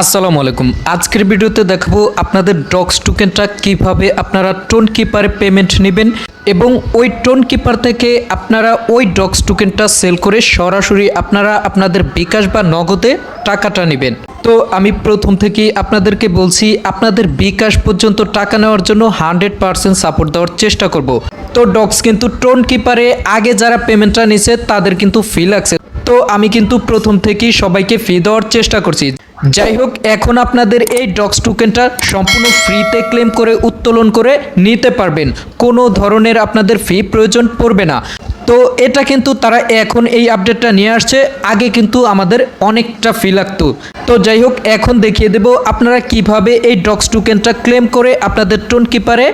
আসসালামু আলাইকুম। আজকের ভিডিওতে দেখাবো আপনাদের ডক্স টোকেনটা কীভাবে আপনারা টোন কিপারে পেমেন্ট নেবেন এবং ওই টোন কিপার থেকে আপনারা ওই ডক্স টোকেনটা সেল করে সরাসরি আপনারা আপনাদের বিকাশ বা নগদে টাকাটা নেবেন। তো আমি প্রথম থেকেই আপনাদেরকে বলছি, আপনাদের বিকাশ পর্যন্ত টাকা নেওয়ার জন্য হান্ড্রেড পার্সেন্ট সাপোর্ট দেওয়ার চেষ্টা করব। তো ডক্স কিন্তু টোন কিপারে আগে যারা পেমেন্টটা নিছে, তাদের কিন্তু ফি লাগছে। তো আমি কিন্তু প্রথম থেকেই সবাইকে ফি দেওয়ার চেষ্টা করছি। যাই হোক, এখন আপনাদের এই ডক্স টোকেনটা সম্পূর্ণ ফ্রিতে ক্লেম করে উত্তোলন করে নিতে পারবেন। কোনো ধরনের আপনাদের ফি প্রয়োজন পড়বে না। তো এটা কিন্তু তারা এখন এই আপডেটটা নিয়ে আসছে। আগে কিন্তু আমাদের অনেকটা ফি লাগতো। তো যাই হোক, এখন দেখিয়ে দেব আপনারা কীভাবে এই ডক্স টোকেনটা ক্লেম করে আপনাদের টোন কিপারে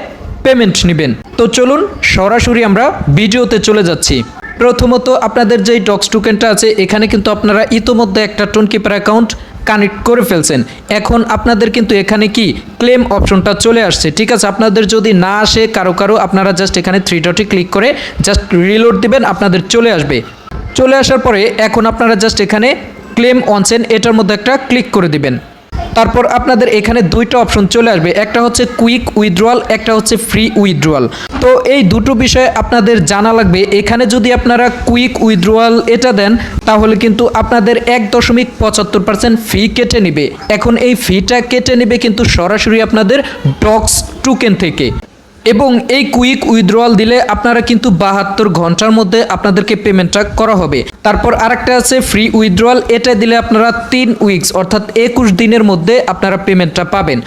পেমেন্ট নেবেন। তো চলুন, সরাসরি আমরা ভিডিওতে চলে যাচ্ছি। প্রথমত আপনাদের যেই ডক্স টোকেনটা আছে, এখানে কিন্তু আপনারা ইতোমধ্যে একটা টোন কিপার অ্যাকাউন্ট কানেক্ট করে ফেলছেন। এখন আপনাদের কিন্তু এখানে কি ক্লেম অপশনটা চলে আসছে। ঠিক আছে, আপনাদের যদি না আসে কারও কারও, আপনারা জাস্ট এখানে থ্রি ডটে ক্লিক করে জাস্ট রিলোড দিবেন, আপনাদের চলে আসবে। চলে আসার পরে এখন আপনারা জাস্ট এখানে ক্লেম অনসেন, এটার মধ্যে একটা ক্লিক করে দিবেন। তারপর আপনাদের এখানে দুইটা অপশন চলে আসবে। একটা হচ্ছে কুইক উইথড্রয়াল একটা হচ্ছে ফ্রি উইথড্রয়াল তো এই দুটো বিষয়ে আপনাদের জানা লাগবে। এখানে যদি আপনারা কুইক উইথড্রয়াল এটা দেন, তাহলে কিন্তু আপনাদের এক দশমিক পঁচাত্তর পার্সেন্ট ফি কেটে নেবে। এখন এই ফিটা কেটে নেবে কিন্তু সরাসরি আপনাদের ডক্স টুকেন থেকে। এবং এই কুইক উইথড্রয়াল দিলে আপনারা কিন্তু বাহাত্তর ঘণ্টার মধ্যে আপনাদেরকে পেমেন্টটা করা হবে। তারপর আরেকটা আছে ফ্রি উইথড্রয়াল, এটা দিলে আপনারা তিন উইকস, অর্থাৎ একুশ দিনের মধ্যে আপনারা পেমেন্টটা পাবেন।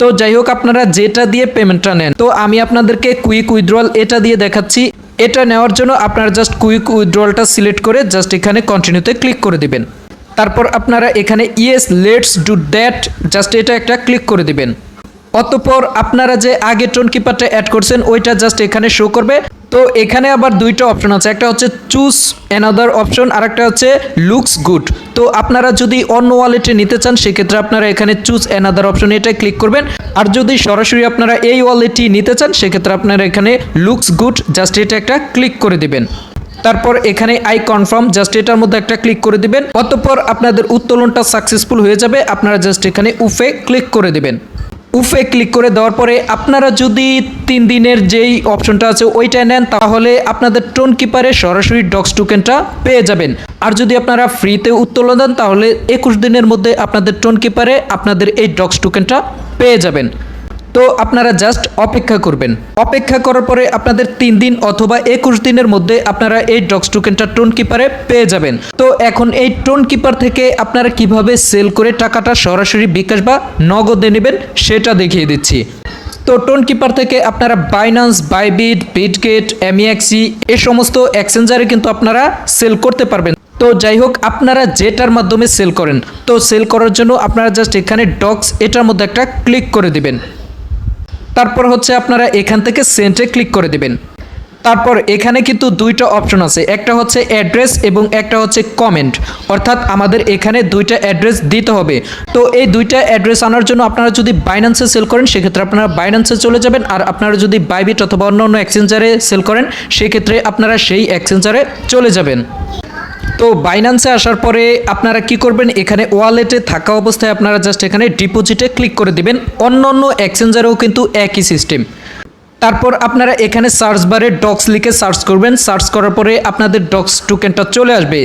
তো যাই হোক, আপনারা যেটা দিয়ে পেমেন্টটা নেন, তো আমি আপনাদেরকে কুইক উইথড্রয়াল এটা দিয়ে দেখাচ্ছি। এটা নেওয়ার জন্য আপনারা জাস্ট কুইক উইথড্রয়ালটা সিলেক্ট করে জাস্ট এখানে কন্টিনিউতে ক্লিক করে দিবেন। তারপর আপনারা এখানে yes, let's do that, just এটা একটা ক্লিক করে দিবেন। অতঃপর আপনারা যে আগে টোন কিপারটা অ্যাড করছেন, ওইটা জাস্ট এখানে শো করবে। তো এখানে আবার দুইটা অপশন আছে। একটা হচ্ছে চুজ অ্যানাদার অপশন আর একটা হচ্ছে লুকস গুড তো আপনারা যদি অন্য ওয়ালেটে নিতে চান, সেক্ষেত্রে আপনারা এখানে চুজ অ্যানাদার অপশন এটা ক্লিক করবেন। আর যদি সরাসরি আপনারা এই ওয়ালেটই নিতে চান, সেক্ষেত্রে আপনারা এখানে লুকস গুড জাস্ট এটা একটা ক্লিক করে দিবেন। তারপর এখানে আই কনফার্ম জাস্ট এটার মধ্যে একটা ক্লিক করে দিবেন। অতঃপর আপনাদের উত্তোলনটা সাকসেসফুল হয়ে যাবে। আপনারা জাস্ট এখানে উফে ক্লিক করে দিবেন। উফে ক্লিক করে দেওয়ার পরে আপনারা যদি তিন দিনের যেই অপশনটা আছে ওইটা নেন, তাহলে আপনাদের টোন কিপারে সরাসরি ডক্স টোকেনটা পেয়ে যাবেন। আর যদি আপনারা ফ্রিতে উত্তোলন দেন, তাহলে একুশ দিনের মধ্যে আপনাদের টোন কিপারে আপনাদের এই ডক্স টোকেনটা পেয়ে যাবেন। তো আপনারা জাস্ট অপেক্ষা করবেন। অপেক্ষা করার পরে আপনাদের তিন দিন অথবা একুশ দিনের মধ্যে আপনারা এই ডক্স টোকেনটা টোন কিপারে পেয়ে যাবেন। তো এখন এই টোন কিপার থেকে আপনারা কীভাবে সেল করে টাকাটা সরাসরি বিকাশ বা নগদে নেবেন সেটা দেখিয়ে দিচ্ছি। তো টোন কিপার থেকে আপনারা বাইনান্স বাইবিট বিটগেট এমইএক্সি এই সমস্ত এক্সচেঞ্জারে কিন্তু আপনারা সেল করতে পারবেন। তো যাই হোক, আপনারা যেটার মাধ্যমে সেল করেন, তো সেল করার জন্য আপনারা জাস্ট এখানে ডক্স এটার মধ্যে একটা ক্লিক করে দিবেন। তারপর হচ্ছে আপনারা এখান থেকে সেন্টে ক্লিক করে দেবেন। তারপর এখানে কিন্তু দুইটা অপশন আছে। একটা হচ্ছে অ্যাড্রেস এবং একটা হচ্ছে কমেন্ট অর্থাৎ আমাদের এখানে দুইটা অ্যাড্রেস দিতে হবে। তো এই দুইটা অ্যাড্রেস আনার জন্য আপনারা যদি বাইন্যান্সে সেল করেন, সেক্ষেত্রে আপনারা বাইন্যান্সে চলে যাবেন। আর আপনারা যদি বাইবিট অথবা অন্য অন্য এক্সচেঞ্জারে সেল করেন, সেক্ষেত্রে আপনারা সেই এক্সচেঞ্জারে চলে যাবেন। তো বাইনান্সে আসার পরে আপনারা কি করবেন? এখানে ওয়ালেটে থাকা অবস্থায় আপনারা জাস্ট এখানে ডিপোজিটে ক্লিক করে দিবেন। অন্য অন্য এক্সচেঞ্জারেও কিন্তু একই সিস্টেম তারপর আপনারা এখানে সার্চ বারে ডক্স লিখে সার্চ করবেন। সার্চ করার পরে আপনাদের ডক্স টোকেনটা চলে আসবে।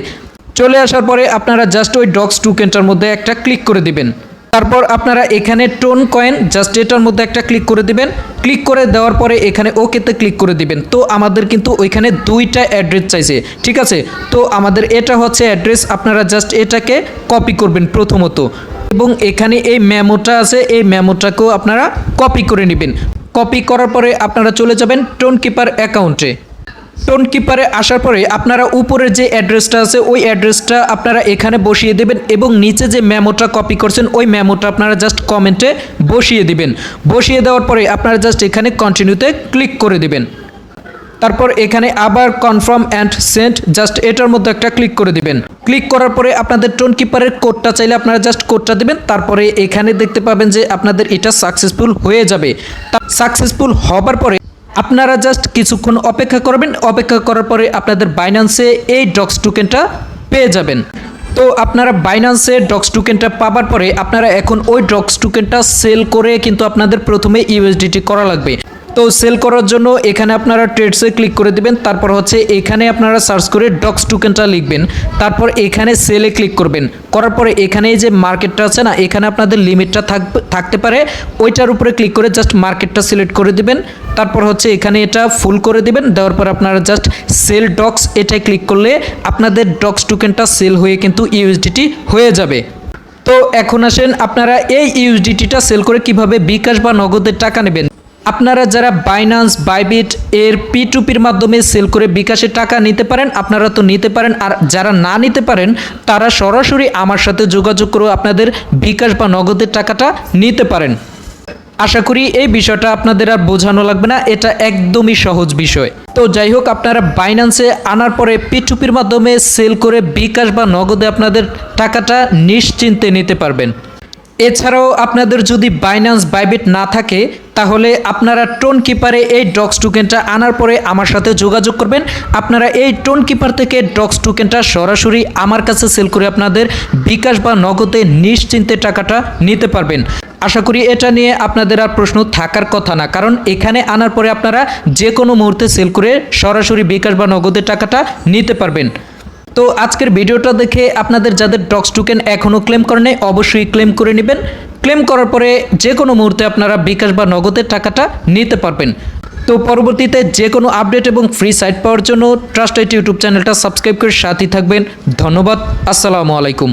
চলে আসার পরে আপনারা জাস্ট ওই ডক্স টোকেনটার মধ্যে একটা ক্লিক করে দিবেন। তারপর আপনারা এখানে টোন কয়েন জাস্ট এটার মধ্যে একটা ক্লিক করে দিবেন। ক্লিক করে দেওয়ার পরে এখানে ওকেতে ক্লিক করে দিবেন। তো আমাদের কিন্তু ওইখানে দুইটা অ্যাড্রেস চাইছে, ঠিক আছে? তো আমাদের এটা হচ্ছে অ্যাড্রেস আপনারা জাস্ট এটাকে কপি করবেন প্রথমত। এবং এখানে এই মেমোটা আছে, এই মেমোটাকেও আপনারা কপি করে নেবেন। কপি করার পরে আপনারা চলে যাবেন টোন কিপার অ্যাকাউন্টে। টোন কিপারে আসার পরে আপনারা উপরের যে অ্যাড্রেসটা আছে, ওই অ্যাড্রেসটা আপনারা এখানে বসিয়ে দেবেন এবং নিচে যে মেমোটা কপি করছেন, ওই মেমোটা আপনারা জাস্ট কমেন্টে বসিয়ে দিবেন। বসিয়ে দেওয়ার পরে আপনারা জাস্ট এখানে কন্টিনিউতে ক্লিক করে দিবেন। তারপর এখানে আবার কনফার্ম অ্যান্ড সেন্ট জাস্ট এটার মধ্যে একটা ক্লিক করে দিবেন। ক্লিক করার পরে আপনাদের টোন কিপারের কোডটা চাইলে আপনারা জাস্ট কোডটা দিবেন, তারপরে এখানে দেখতে পাবেন যে আপনাদের এটা সাকসেসফুল হয়ে যাবে। সাকসেসফুল হবার পরে আপনারা জাস্ট কিছুক্ষণ অপেক্ষা করবেন। অপেক্ষা করার পরে আপনাদের বাইন্যান্সে এই ডক্স টোকেনটা পেয়ে যাবেন। তো আপনারা বাইন্যান্সে ডক্স টোকেনটা পাবার পরে আপনারা এখন ওই ডক্স টোকেনটা সেল করে কিন্তু আপনাদের প্রথমে ইউএসডিটি করা লাগবে। তো সেল করার জন্য এখানে আপনারা ট্রেডসে ক্লিক করে দিবেন। তারপর হচ্ছে এখানে আপনারা সার্চ করে ডক্স টোকেনটা লিখবেন। তারপর এখানে সেলে ক্লিক করবেন। করার পরে এখানে যে মার্কেটটা আছে না, এখানে আপনাদের লিমিটটা থাকতে পারে। ওইটার উপরে ক্লিক করে জাস্ট মার্কেটটা সিলেক্ট করে দিবেন। তারপর হচ্ছে এখানে এটা ফুল করে দিবেন। দেওয়ার পর আপনারা জাস্ট সেল ডক্স এটাই ক্লিক করলে আপনাদের ডক্স টোকেনটা সেল হয়ে কিন্তু ইউএসডিটি হয়ে যাবে। তো এখন আসেন আপনারা এই ইউএসডিটিটা সেল করে কীভাবে বিকাশ বা নগদের টাকা নেবেন। আপনারা যারা বাইনান্স বাইবিট এর পি টুপির মাধ্যমে সেল করে বিকাশে টাকা নিতে পারেন, আপনারা তো নিতে পারেন। আর যারা না নিতে পারেন, তারা সরাসরি আমার সাথে যোগাযোগ করে আপনাদের বিকাশ বা নগদের টাকাটা নিতে পারেন। আশা করি এই বিষয়টা আপনাদের আর বোঝানো লাগবে না, এটা একদমই সহজ বিষয়। তো যাই হোক, আপনারা বাইন্যান্সে আনার পরে পিটুপির মাধ্যমে সেল করে বিকাশ বা নগদে আপনাদের টাকাটা নিশ্চিন্তে নিতে পারবেন। এছাড়াও আপনাদের যদি বাইন্যান্স বাইবিট না থাকে, তাহলে আপনারা টোন কিপারে এই ডক্স টোকেনটা আনার পরে আমার সাথে যোগাযোগ করবেন। আপনারা এই টোন কিপার থেকে ডক্স টোকেনটা সরাসরি আমার কাছে সেল করে আপনাদের বিকাশ বা নগদে নিশ্চিন্তে টাকাটা নিতে পারবেন। আশা করি এটা নিয়ে আপনাদের আর প্রশ্ন থাকার কথা না, কারণ এখানে আনার পরে আপনারা যে কোনো মুহূর্তে সেল করে সরাসরি বিকাশ বা নগদের টাকাটা নিতে পারবেন। তো আজকের ভিডিওটা দেখে আপনাদের যাদের ডক্স টোকেন এখনও ক্লেম করে নেই, অবশ্যই ক্লেম করে নেবেন। ক্লেম করার পরে যে কোনো মুহূর্তে আপনারা বিকাশ বা নগদের টাকাটা নিতে পারবেন। তো পরবর্তীতে যে কোনো আপডেট এবং ফ্রি সাইট পাওয়ার জন্য ট্রাস্ট ইউটিউব চ্যানেলটা সাবস্ক্রাইব করে সাথেই থাকবেন। ধন্যবাদ, আসসালামু আলাইকুম।